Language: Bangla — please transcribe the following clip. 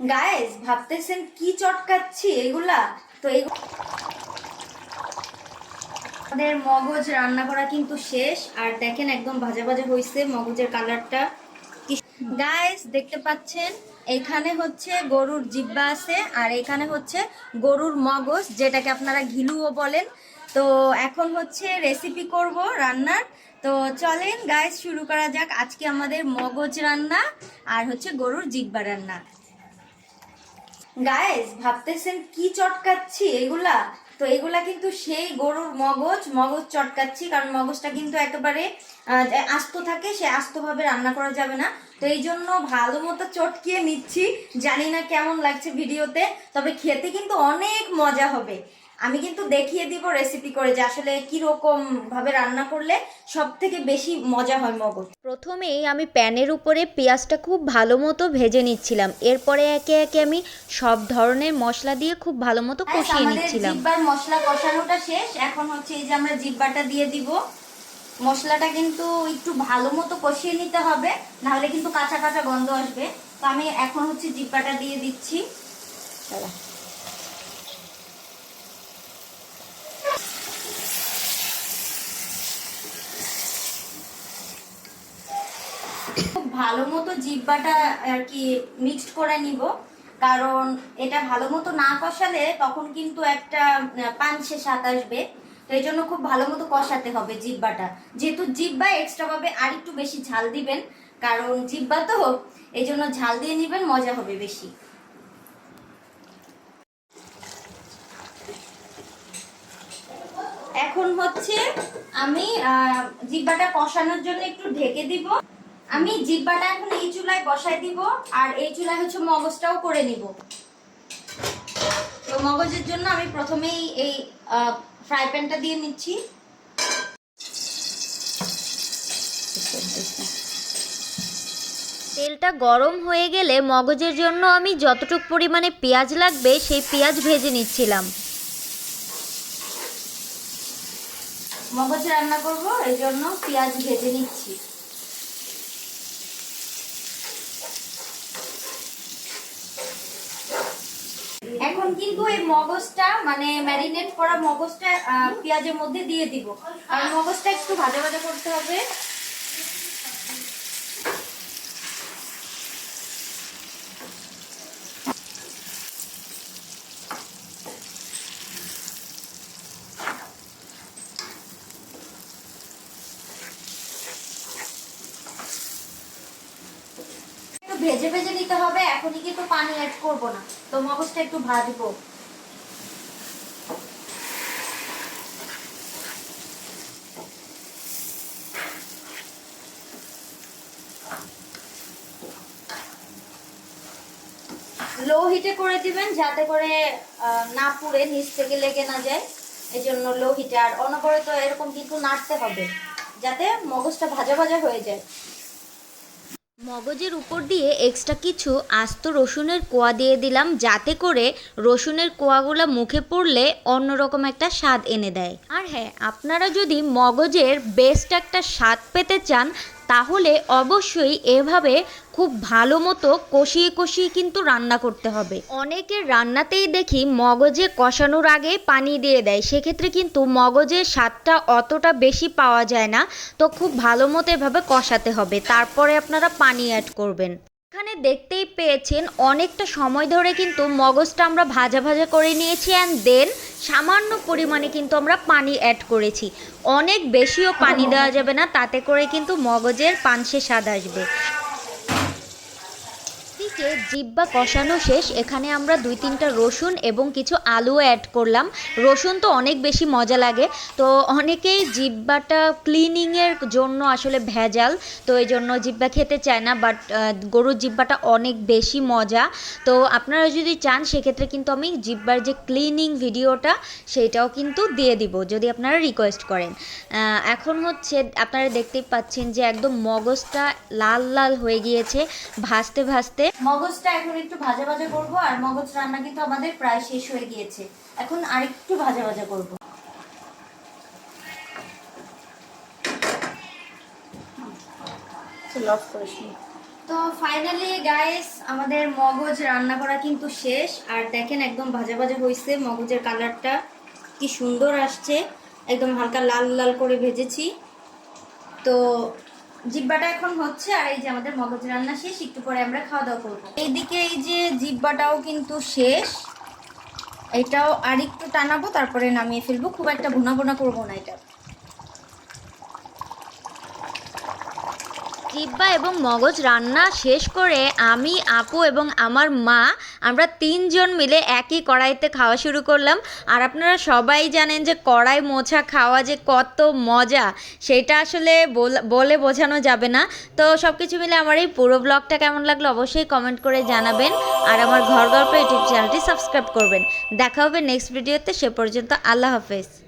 গায়েস ভাবতেছেন কি চটকাচ্ছি এগুলা? তো আমাদের মগজ রান্না করা কিন্তু শেষ, আর দেখেন একদম ভাজা ভাজা হয়েছে মগজের কালারটা। গাইস দেখতে পাচ্ছেন, এখানে হচ্ছে গরুর জিব্বা আছে, আর এখানে হচ্ছে গরুর মগজ, যেটাকে আপনারা ঘিলুও বলেন। তো এখন হচ্ছে রেসিপি করব রান্নার। তো চলেন গাইস শুরু করা যাক। আজকে আমাদের মগজ রান্না, আর হচ্ছে গরুর জিব্বা রান্না। গায়েস ভাবতেছেন কি চটকাচ্ছি? এগুলা? তো এগুলা কিন্তু সেই গরুর মগজ মগজ চটকাচ্ছি, কারণ মগজটা কিন্তু একেবারে আস্ত থাকে, সে আস্তভাবে রান্না করা যাবে না। তো এই জন্য ভালো মতো চটকিয়ে নিচ্ছি। জানি না কেমন লাগছে ভিডিওতে, তবে খেতে কিন্তু অনেক মজা হবে। আমি কিন্তু দেখিয়ে দিব রেসিপি করে যে আসলে কি রকম ভাবে রান্না করলে সব থেকে বেশি মজা হয় মগজ। প্রথমেই আমি প্যানের উপরে পেঁয়াজটা খুব ভালো মতো ভেজে নিচ্ছিলাম। এরপরে একে একে আমি সব ধরনের মশলা দিয়ে খুব ভালো মতো কষিয়ে আমাদের নিচ্ছিলাম। জিব্বার মশলা কষানোটা শেষ। এখন হচ্ছে এই যে আমরা জিব্বাটা দিয়ে দিব। মশলাটা কিন্তু একটু ভালো মতো কষিয়ে নিতে হবে নাহলে কিন্তু কাঁচা কাঁচা গন্ধ আসবে। তো আমি এখন হচ্ছে জিব্বাটা দিয়ে দিচ্ছি। দাঁড়া। খুব ভালো মতো জিব্বাটা আর কি মিক্সড করে নিব। কারণ এটা ভালো মতো না কষালে তখন কিন্তু একটা পানসে স্বাদ আসবে। তো এই জন্য খুব ভালো মতো কষাতে হবে জিব্বাটা যেহেতু জিব্বা এক্সট্রা ভাবে আর একটু বেশি ঝাল দিবেন, কারণ জিব্বা তো, এই জন্য ঝাল দিয়ে নিবেন, মজা হবে বেশি। এখন হচ্ছে আমি জিব্বাটা কষানোর জন্য একটু ঢেকে দিব। আমি জিব্বাটা এখন এই চুলায় বসাই দিব আর এই চুলায় হচ্ছে মগজটাও করে নিব। তো মগজের জন্য আমি প্রথমেই এই ফ্রাই প্যানটা দিয়ে নিচ্ছি। তেলটা গরম হয়ে গেলে মগজের জন্য আমি যতটুকু পরিমাণে পেঁয়াজ লাগবে সেই পেঁয়াজ ভেজে নিচ্ছিলাম। মগজ রান্না করব এই জন্য পেঁয়াজ ভেজে নিচ্ছি। এখন কিন্তু এই মগজটা মানে ম্যারিনেট করা মগজটা পেঁয়াজের মধ্যে দিয়ে দিব। আর মগজটা একটু ভাজা ভাজা করতে হবে। ভেজে ভেজে নিতে হবে, এখনই কিন্তু পানি অ্যাড করব না। তো মগজটা একটু ভাজবো। লো হিটে করে দিবেন, যাতে করে না পুড়ে, নিচ থেকে লেগে না যায়। এই জন্য লো হিটে, আর অনবরত এরকম কিন্তু নাড়তে হবে, যাতে মগজটা ভাজা ভাজা হয়ে যায়। মগজের উপর দিয়ে এক্সট্রা কিছু আস্ত রসুনের কোয়া দিয়ে দিলাম, যাতে করে রসুনের কোয়াগুলো মুখে পড়লে অন্যরকম একটা স্বাদ এনে দেয়। আর হ্যাঁ আপনারা যদি মগজের বেস্ট একটা স্বাদ পেতে চান তাহলে অবশ্যই এভাবে খুব ভালো মতো কষিয়ে কষিয়ে কিন্তু রান্না করতে হবে। অনেকের রান্নাতেই দেখি মগজে কষানোর আগে পানি দিয়ে দেয়। সেক্ষেত্রে কিন্তু মগজের স্বাদটা অতটা বেশি পাওয়া যায় না। তো খুব ভালো মতো এভাবে কষাতে হবে। তারপরে আপনারা পানি অ্যাড করবেন। এখানে দেখতেই পেয়েছেন অনেকটা সময় ধরে কিন্তু মগজটা আমরা ভাজা ভাজা করে নিয়েছি অ্যান্ড দেন সামান্য পরিমাণে কিন্তু আমরা পানি অ্যাড করেছি। অনেক বেশিও পানি দেওয়া যাবে না তাতে করে কিন্তু মগজের পানসে স্বাদ আসবে। দিকে জিব্বা কষানো শেষ, এখানে আমরা দুই তিনটা রসুন এবং কিছু আলু অ্যাড করলাম। রসুন তো অনেক বেশি মজা লাগে। তো অনেকেই জিব্বাটা ক্লিনিংয়ের জন্য আসলে ভেজাল, তো এই জন্য জিব্বা খেতে চায় না বাট গরুর জিব্বাটা অনেক বেশি মজা। তো আপনারা যদি চান, সেক্ষেত্রে কিন্তু আমি জিব্বার যে ক্লিনিং ভিডিওটা সেইটাও কিন্তু দিয়ে দিব, যদি আপনারা রিকোয়েস্ট করেন। এখন হচ্ছে আপনারা দেখতেই পাচ্ছেন যে একদম মগজটা লাল লাল হয়ে গিয়েছে, ভাজতে ভাজতে। মগজটা এখন একটু ভাজা ভাজা করব আর মগজ রান্না কিন্তু আমাদের প্রায় শেষ হয়ে গিয়েছে। এখন আরেকটু ভাজা ভাজা করব। তো ফাইনালি গাইস আমাদের মগজ রান্না করা কিন্তু শেষ। আর দেখেন একদম ভাজা ভাজা হয়েছে মগজের কালারটা কি সুন্দর আসছে। একদম হালকা লাল লাল করে ভেজেছি। তো জিব্বাটা এখন হচ্ছে, আর এই যে আমাদের মগজ রান্না শেষ, একটু পরে আমরা খাওয়া দাওয়া করব। এইদিকে এই যে জিব্বাটাও কিন্তু শেষ। এটাও আর একটু টানাবো, তারপরে নামিয়ে ফেলব। খুব একটা ভুনা ভুনা করব না এটা। জিব্বা এবং মগজ রান্না শেষ করে আমি, আপু এবং আমার মা, আমরা তিনজন মিলে একই কড়াইতে খাওয়া শুরু করলাম। আর আপনারা সবাই জানেন যে কড়াই মোছা খাওয়া যে কত মজা, সেটা আসলে বলে বোঝানো যাবে না। তো সব কিছু মিলে আমার এই পুরো ব্লগটা কেমন লাগল অবশ্যই কমেন্ট করে জানাবেন। আর আমার ঘর গল্প ইউটিউব চ্যানেলটি সাবস্ক্রাইব করবেন। দেখা হবে নেক্সট ভিডিওতে সে পর্যন্ত আল্লাহ হাফেজ।